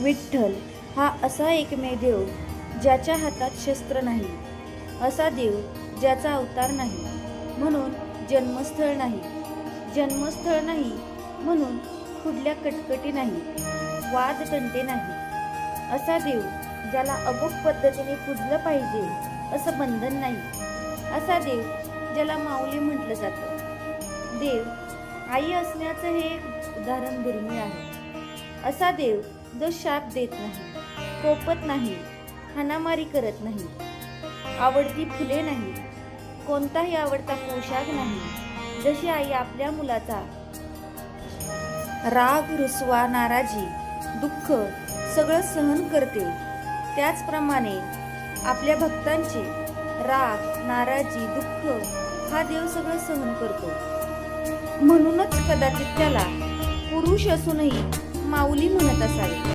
विठ्ठल हा असा एकमेव देव ज्याच्या हातात शस्त्र नाही असा देव ज्याचा अवतार नाही म्हणून जन्मस्थळ नाही जन्मस्थळ नाही म्हणून कुठल्या कटकटी नाही वाद कंटे नाही असा देव ज्याला अबोध पद्धतीने पुजलं पाहिजे असं बंधन नाही असा देव ज्याला माऊली म्हटलं जातं. देव आई असण्याचं हे एक उदाहरण दुर्मिळ आहे. असा देव द शाप देत नाही कोपत नाही हाणामारी करत नाही. आवडती फुले नाही कोणताही आवडता पोशाख नाही जशी आई आपल्या मुलाचा. राग रुसवा नाराजी दुःख सगळं सहन करते. त्याचप्रमाणे आपल्या भक्तांचे राग नाराजी दुःख हा देव सगळं सहन करतो. म्हणूनच कदाचित त्याला पुरुष असूनही माऊली म्हणत असावे.